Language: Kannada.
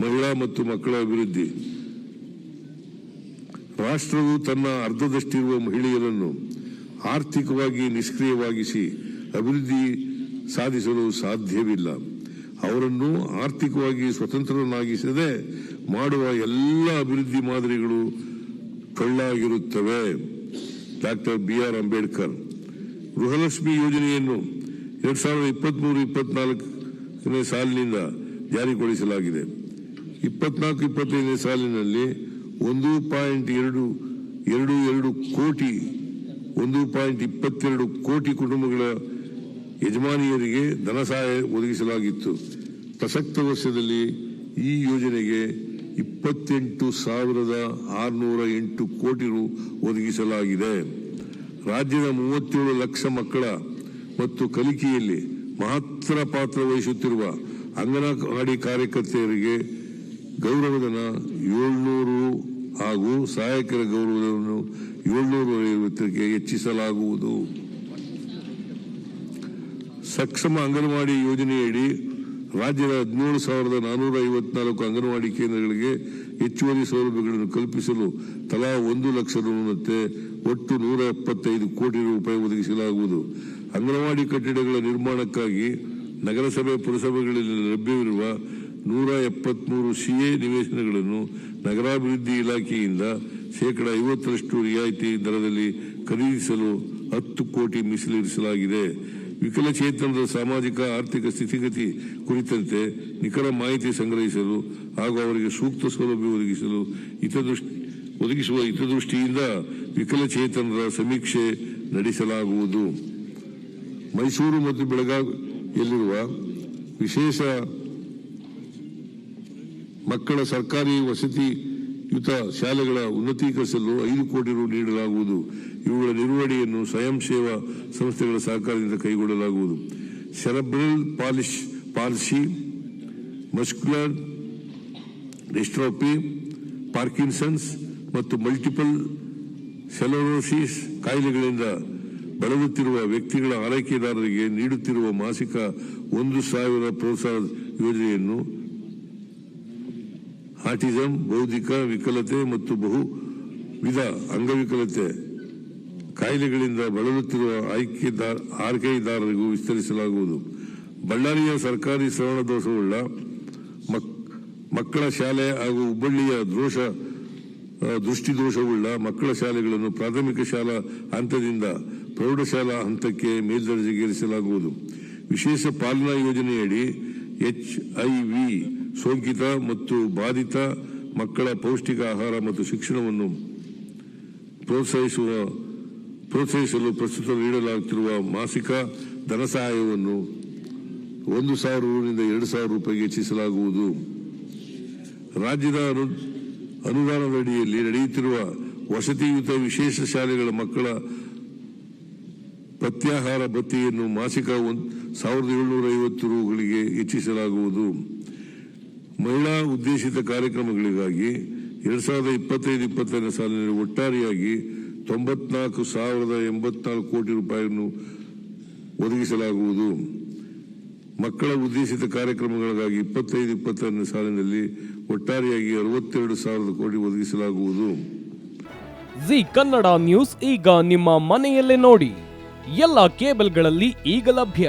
ಮಹಿಳಾ ಮತ್ತು ಮಕ್ಕಳ ಅಭಿವೃದ್ಧಿ. ರಾಷ್ಟ್ರವು ತನ್ನ ಅರ್ಧದಷ್ಟಿರುವ ಮಹಿಳೆಯರನ್ನು ಆರ್ಥಿಕವಾಗಿ ನಿಷ್ಕ್ರಿಯವಾಗಿಸಿ ಅಭಿವೃದ್ಧಿ ಸಾಧಿಸಲು ಸಾಧ್ಯವಿಲ್ಲ. ಅವರನ್ನು ಆರ್ಥಿಕವಾಗಿ ಸ್ವತಂತ್ರರನ್ನಾಗಿಸದೆ ಮಾಡುವ ಎಲ್ಲ ಅಭಿವೃದ್ಧಿ ಮಾದರಿಗಳು ಕಳ್ಳಾಗಿರುತ್ತವೆ. Doctor B R Ambedkar Gruhalakshmi ಯೋಜನೆಯನ್ನು ಎರಡ್ ಸಾವಿರದ ಇಪ್ಪತ್ಮೂರು, ಇಪ್ಪತ್ನಾಲ್ಕನೇ ಸಾಲಿನಿಂದ ಜಾರಿಗೊಳಿಸಲಾಗಿದೆ. ಇಪ್ಪತ್ನಾಲ್ಕು, ಇಪ್ಪತ್ತೈದನೇ ಸಾಲಿನಲ್ಲಿ ಒಂದು ಪಾಯಿಂಟ್ ಎರಡು ಎರಡು ಎರಡು ಕೋಟಿ, ಒಂದು ಪಾಯಿಂಟ್ ಇಪ್ಪತ್ತೆರಡು ಕೋಟಿ ಕುಟುಂಬಗಳ ಯಜಮಾನಿಯರಿಗೆ ಧನ ಸಹಾಯ ಒದಗಿಸಲಾಗಿತ್ತು. ಪ್ರಸಕ್ತ ವರ್ಷದಲ್ಲಿ ಈ ಯೋಜನೆಗೆ ಇಪ್ಪತ್ತೆಂಟು ಸಾವಿರದ ಆರುನೂರ ಎಂಟು ಕೋಟಿ ರು ಒದಗಿಸಲಾಗಿದೆ. ರಾಜ್ಯದ ಮೂವತ್ತೇಳು ಲಕ್ಷ ಮಕ್ಕಳ ಮತ್ತು ಕಲಿಕೆಯಲ್ಲಿ ಮಹತ್ತರ ಪಾತ್ರ ವಹಿಸುತ್ತಿರುವ ಅಂಗನವಾಡಿ ಕಾರ್ಯಕರ್ತೆಯರಿಗೆ ಗೌರವಧನ ಏಳ್ನೂರು ಹಾಗೂ ಸಹಾಯಕರ ಗೌರವಧನವನ್ನು ಏಳ್ನೂರು ಐವತ್ತಕ್ಕೆ ಹೆಚ್ಚಿಸಲಾಗುವುದು. ಸಕ್ಷಮ ಅಂಗನವಾಡಿ ಯೋಜನೆಯಡಿ ರಾಜ್ಯದ ಹದಿನೇಳು ಸಾವಿರದ ನಾನೂರ ಐವತ್ನಾಲ್ಕು ಅಂಗನವಾಡಿ ಕೇಂದ್ರಗಳಿಗೆ ಹೆಚ್ಚುವರಿ ಸೌಲಭ್ಯಗಳನ್ನು ಕಲ್ಪಿಸಲು ತಲಾ ಒಂದು ಲಕ್ಷ ರುನಂತೆ ಒಟ್ಟು ನೂರ ಎಪ್ಪತ್ತೈದು ಕೋಟಿ ರೂಪಾಯಿ ಒದಗಿಸಲಾಗುವುದು. ಅಂಗನವಾಡಿ ಕಟ್ಟಡಗಳ ನಿರ್ಮಾಣಕ್ಕಾಗಿ ನಗರಸಭೆ ಪುರಸಭೆಗಳಲ್ಲಿ ಲಭ್ಯವಿರುವ ನೂರ ಎಪ್ಪತ್ಮೂರು ಸಿಎ ನಿವೇಶನಗಳನ್ನು ನಗರಾಭಿವೃದ್ಧಿ ಇಲಾಖೆಯಿಂದ ಶೇಕಡ ಐವತ್ತರಷ್ಟು ರಿಯಾಯಿತಿ ದರದಲ್ಲಿ ಖರೀದಿಸಲು ಹತ್ತು ಕೋಟಿ ಮೀಸಲಿರಿಸಲಾಗಿದೆ. ವಿಕಲಚೇತನದ ಸಾಮಾಜಿಕ, ಆರ್ಥಿಕ ಸ್ಥಿತಿಗತಿ ಕುರಿತಂತೆ ನಿಖರ ಮಾಹಿತಿ ಸಂಗ್ರಹಿಸಲು ಹಾಗೂ ಅವರಿಗೆ ಸೂಕ್ತ ಸೌಲಭ್ಯ ಒದಗಿಸಲು ಹಿತದೃಷ್ಟಿ, ಒದಗಿಸುವ ಹಿತದೃಷ್ಟಿಯಿಂದ ವಿಕಲಚೇತನರ ಸಮೀಕ್ಷೆ ನಡೆಸಲಾಗುವುದು. ಮೈಸೂರು ಮತ್ತು ಬೆಳಗಾವಿಯಲ್ಲಿರುವ ವಿಶೇಷ ಮಕ್ಕಳ ಸರ್ಕಾರಿ ವಸತಿಯುತ ಶಾಲೆಗಳ ಉನ್ನತೀಕರಿಸಲು ಐದು ಕೋಟಿ ರು ನೀಡಲಾಗುವುದು. ಇವುಗಳ ನಿರ್ವಹಣೆಯನ್ನು ಸ್ವಯಂ ಸೇವಾ ಸಂಸ್ಥೆಗಳ ಸಹಕಾರದಿಂದ ಕೈಗೊಳ್ಳಲಾಗುವುದು. Cerebral palsy, palsy, muscular, dystrophy, Parkinson's ಮತ್ತು ಮಲ್ಟಿಪಲ್ ಸೆಲೋರೋಸಿಸ್ ಕಾಯಿಲೆಗಳಿಂದ ಬಳಲುತ್ತಿರುವ ವ್ಯಕ್ತಿಗಳ ಆರೈಕೆದಾರರಿಗೆ ನೀಡುತ್ತಿರುವ ಮಾಸಿಕ ಒಂದು ಸಾವಿರ ಪ್ರೋತ್ಸಾಹ ಯೋಜನೆಯನ್ನು ಆಟಿಸಂ, ಬೌದ್ಧಿಕ ವಿಕಲತೆ ಮತ್ತು ಬಹು ವಿಧ ಅಂಗವಿಕಲತೆ. ಕಾಯಿಲೆಗಳಿಂದ ಬಳಲುತ್ತಿರುವ ಆಯ್ಕೆದಾರ ಆರೈಕೆದಾರರಿಗೂ ವಿಸ್ತರಿಸಲಾಗುವುದು. ಬಳ್ಳಾರಿಯ ಸರ್ಕಾರಿ ಶ್ರವಣ ದೋಷವುಳ್ಳ ಮಕ್- ಮಕ್ಕಳ ಶಾಲೆ ಹಾಗೂ ಹುಬ್ಬಳ್ಳಿಯ ದೋಷ ದೃಷ್ಟಿದೋಷವುಳ್ಳ ದೃಷ್ಟಿ ದೋಷವುಳ್ಳ ಮಕ್ಕಳ ಶಾಲೆಗಳನ್ನು ಪ್ರಾಥಮಿಕ ಶಾಲಾ ಹಂತದಿಂದ ಪ್ರೌಢಶಾಲಾ ಹಂತಕ್ಕೆ ಮೇಲ್ದರ್ಜೆಗೇರಿಸಲಾಗುವುದು. ವಿಶೇಷ ಪಾಲನಾ ಯೋಜನೆಯಡಿ ಎಚ್ಐವಿ ಸೋಂಕಿತ ಮತ್ತು ಬಾಧಿತ ಮಕ್ಕಳ ಪೌಷ್ಟಿಕ ಆಹಾರ ಮತ್ತು ಶಿಕ್ಷಣವನ್ನು ಪ್ರೋತ್ಸಾಹಿಸುವ ಪ್ರೋತ್ಸಾಹಿಸಲು ಪ್ರಸ್ತುತ ನೀಡಲಾಗುತ್ತಿರುವ ಮಾಸಿಕ ಧನ ಸಹಾಯವನ್ನು ಒಂದು ಸಾವಿರ ರೂನಿಂದ ಎರಡು ಸಾವಿರ ರೂಪಾಯಿಗೆ ಹೆಚ್ಚಿಸಲಾಗುವುದು. ರಾಜ್ಯದ ಅನು ಅನುದಾನದಡಿಯಲ್ಲಿ ನಡೆಯುತ್ತಿರುವ ವಸತಿಯುತ ವಿಶೇಷ ಶಾಲೆಗಳ ಮಕ್ಕಳ ಪ್ರತ್ಯಾಹಾರ ಭತ್ಯೆಯನ್ನು ಮಾಸಿಕ ಒಂದು ಸಾವಿರದ ಏಳುನೂರ ಐವತ್ತು ರೂಗಳಿಗೆ ಹೆಚ್ಚಿಸಲಾಗುವುದು. ಮಹಿಳಾ ಉದ್ದೇಶಿತ ಕಾರ್ಯಕ್ರಮಗಳಿಗಾಗಿ ಎರಡ್ ಸಾವಿರದ ಇಪ್ಪತ್ತೈದು ಇಪ್ಪತ್ತನೇ ಸಾಲಿನಲ್ಲಿ ಒಟ್ಟಾರೆಯಾಗಿ ತೊಂಬತ್ನಾಲ್ಕು ಸಾವಿರದ ಎಂಬತ್ನಾಲ್ಕು ಕೋಟಿ ರೂಪಾಯಿಯನ್ನು ಒದಗಿಸಲಾಗುವುದು. ಮಕ್ಕಳ ಉದ್ದೇಶಿತ ಕಾರ್ಯಕ್ರಮಗಳಿಗಾಗಿ ಇಪ್ಪತ್ತೈದು ಇಪ್ಪತ್ತನೇ ಸಾಲಿನಲ್ಲಿ ಒಟ್ಟಾರೆಯಾಗಿ ಅರವತ್ತೆರಡು ಸಾವಿರದ ಕೋಟಿ ಒದಗಿಸಲಾಗುವುದು. ಜಿ ಕನ್ನಡ ನ್ಯೂಸ್ ಈಗ ನಿಮ್ಮ ಮನೆಯಲ್ಲೇ ನೋಡಿ. ಎಲ್ಲ ಕೇಬಲ್ಗಳಲ್ಲಿ ಈಗ ಲಭ್ಯ.